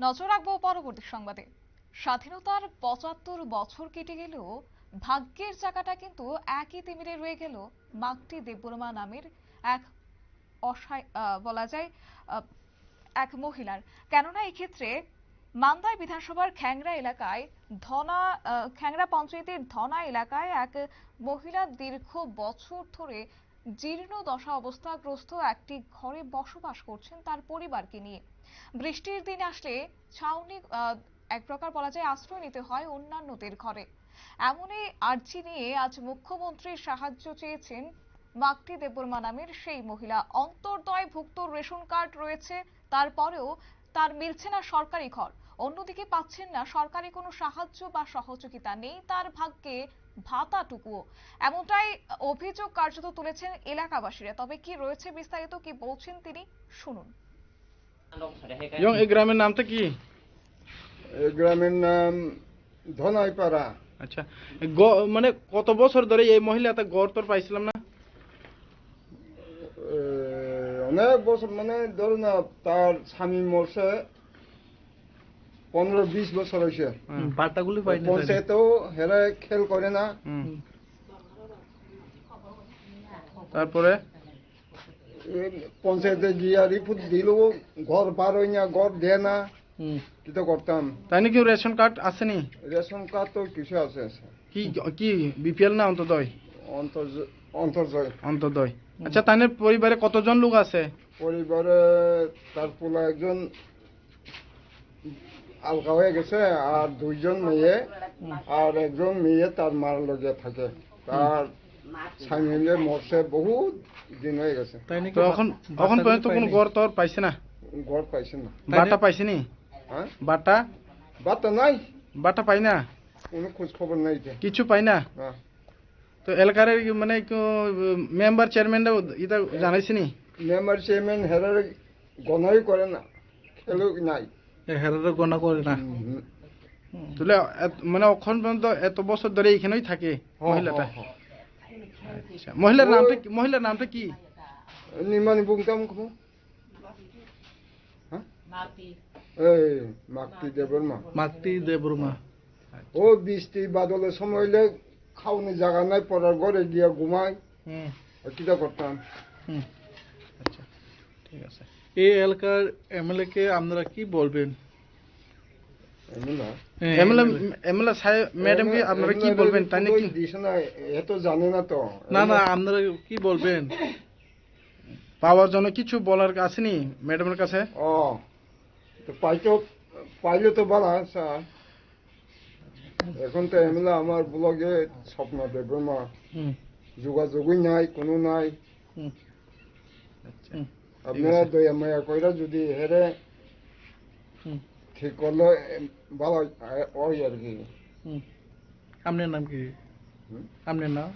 নজর রাখব পরবর্তী সংবাদে। স্বাধীনতার পঁচাত্তর বছর কেটে গেলেও ভাগ্যের চাকাটা কিন্তু একই তিমিরে রয়ে গেল মাগটি দেববর্মা নামের এক আহ, বলা যায় এক মহিলার। কেননা এক্ষেত্রে মান্দায় বিধানসভার খ্যাংরা এলাকায় ধনা খ্যাংরা পঞ্চায়েতের ধনা এলাকায় এক মহিলা দীর্ঘ বছর ধরে জীর্ণ দশা অবস্থাগ্রস্ত একটি ঘরে বসবাস করছেন তার পরিবারকে নিয়ে। বৃষ্টির দিন আসলে ছাউনি এক প্রকার বলা যায় আশ্রয় নিতে হয় অন্যান্যদের ঘরে। এমনই আর্জি নিয়ে আজ মুখ্যমন্ত্রীর সাহায্য চেয়েছেন মাকটি দেববর্মা নামের সেই মহিলা। অন্তর্দয় ভুক্ত রেশন কার্ড রয়েছে, তারপরেও তার মিলছে না সরকারি ঘর। অন্যদিকে পাচ্ছেন না সরকারি কোনো সাহায্য বা সহযোগিতা নেই। তার ভাগ্যে ভাতাটুকুও এমনটাই অভিযোগ কার্যত তুলেছেন এলাকাবাসীরা। তবে কি রয়েছে বিস্তারিত কি বলছেন তিনি শুনুন। এই গ্রামের নামটা কি? এই গ্রামের নাম ধনাইপাড়া। আচ্ছা মানে কত বছর ধরে এই মহিলা একটা গড় তোর পাইছিলাম না? অনেক বছর মানে ধরুন তার স্বামী মরছে পনেরো বিশ বছর হয়েছে। বার্তাগুলি পঞ্চায়েতেও হেরে খেল করে না। তারপরে পঞ্চায়েতে গিয়া রিপোর্ট দিল ঘর পার হই না ঘর দেয় না। কি তো করতাম তাই নাকি রেশন কার্ড আসেনি রেশন কার্ড তো কিছু আছে কি কি বিপিএল না অন্তদয়? অন্তর্জ- অন্তর্জয় অন্তদয়। আচ্ছা তাই পরিবারে কতজন লোক আছে? পরিবারে তার পোলা একজন আলগা হয়ে গেছে আর দুইজন মেয়ে আর একজন মেয়ে তার মার লগে থাকে। তার স্বামীলে মরছে বহুত দিন হয়ে গেছে। তাই নাকি তো এখন এখন পর্যন্ত কোনো গড় তোর পাইছে না? ঘর পাইছে না। বাটা পাইছে নি? হ্যাঁ? বাটা? নাই। বাটা পাই না? কোনো খোঁজ খবর নাই যে কিছু পাই না? হ্যাঁ। তো এলাকার মানে মেম্বার চেয়ারম্যান এটা জানাইছে নি? মেম্বার চেয়ারম্যান হেরার গণাই করে না খেলো নাই। হেরারে গণনা করে না। তাহলে মানে এখন পর্যন্ত এত বছর ধরে এখানেই থাকে মহিলাটা। আচ্ছা, মহিলার নামটা কি- মহিলার নামটা কি? নির্মাণী হ্যাঁ এই মাকতি দেবর মা দেবরমা ও বৃষ্টি বাদলের সময় হইলে খাওয়ানোর জায়গা নাই পড়ার ঘরে গিয়া ঘুমাই কিটা করতাম হুম আচ্ছা ঠিক আছে। এই এলাকার এমএলএ কে আপনারা কি বলবেন? না হ্যাঁ, এমএলএ MLA এমএলএ সাহেব ম্যাডাম কি আপনারা কি বলবেন? তাই নাকি দিস না জানে না তো। না না আপনারা কি বলবেন? পাওয়ার জন্য কিছু বলার আসেনি ম্যাডামের কাছে? ও তো পাইতো পাইলে তো ভালো স্যার। এখন তো এমএলএ আমার ব্লগে স্বপ্ন দেব মা। যোগাযোগই নাই কোনো নাই। আচ্ছা। আপনারা দয়া মায়া কইরা যদি হেরে ঠিক করলে ভালো হয় আর কি আপনার নাম কি আপনার নাম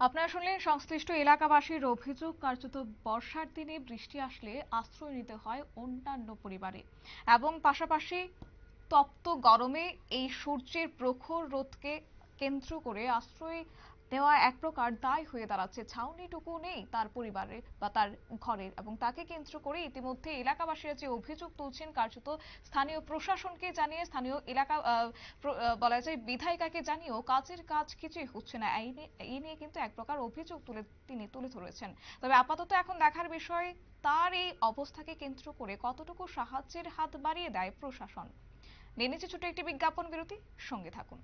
আপনারা শুনলেন সংশ্লিষ্ট এলাকাবাসীর অভিযোগ। কার্যত বর্ষার দিনে বৃষ্টি আসলে আশ্রয় নিতে হয় অন্যান্য পরিবারে। এবং পাশাপাশি তপ্ত গরমে এই সূর্যের প্রখর রোদকে কেন্দ্র করে আশ্রয় দেওয়া এক প্রকার দায় হয়ে দাঁড়াচ্ছে। ছাউনিটুকু নেই তার পরিবারের বা তার ঘরের এবং তাকে কেন্দ্র করে ইতিমধ্যে এলাকাবাসীরা যে অভিযোগ তুলছেন কার্যত স্থানীয় প্রশাসনকে জানিয়ে স্থানীয় এলাকা বলা যায় বিধায়িকাকে জানিয়েও কাজের কাজ কিছুই হচ্ছে না। এই নিয়ে- কিন্তু এক প্রকার অভিযোগ তুলে তিনি তুলে ধরেছেন। তবে আপাতত এখন দেখার বিষয়, তার এই অবস্থাকে কেন্দ্র করে কতটুকু সাহায্যের হাত বাড়িয়ে দেয় প্রশাসন? নিচ্ছে ছোট একটি বিজ্ঞাপন বিরতি, সঙ্গে থাকুন।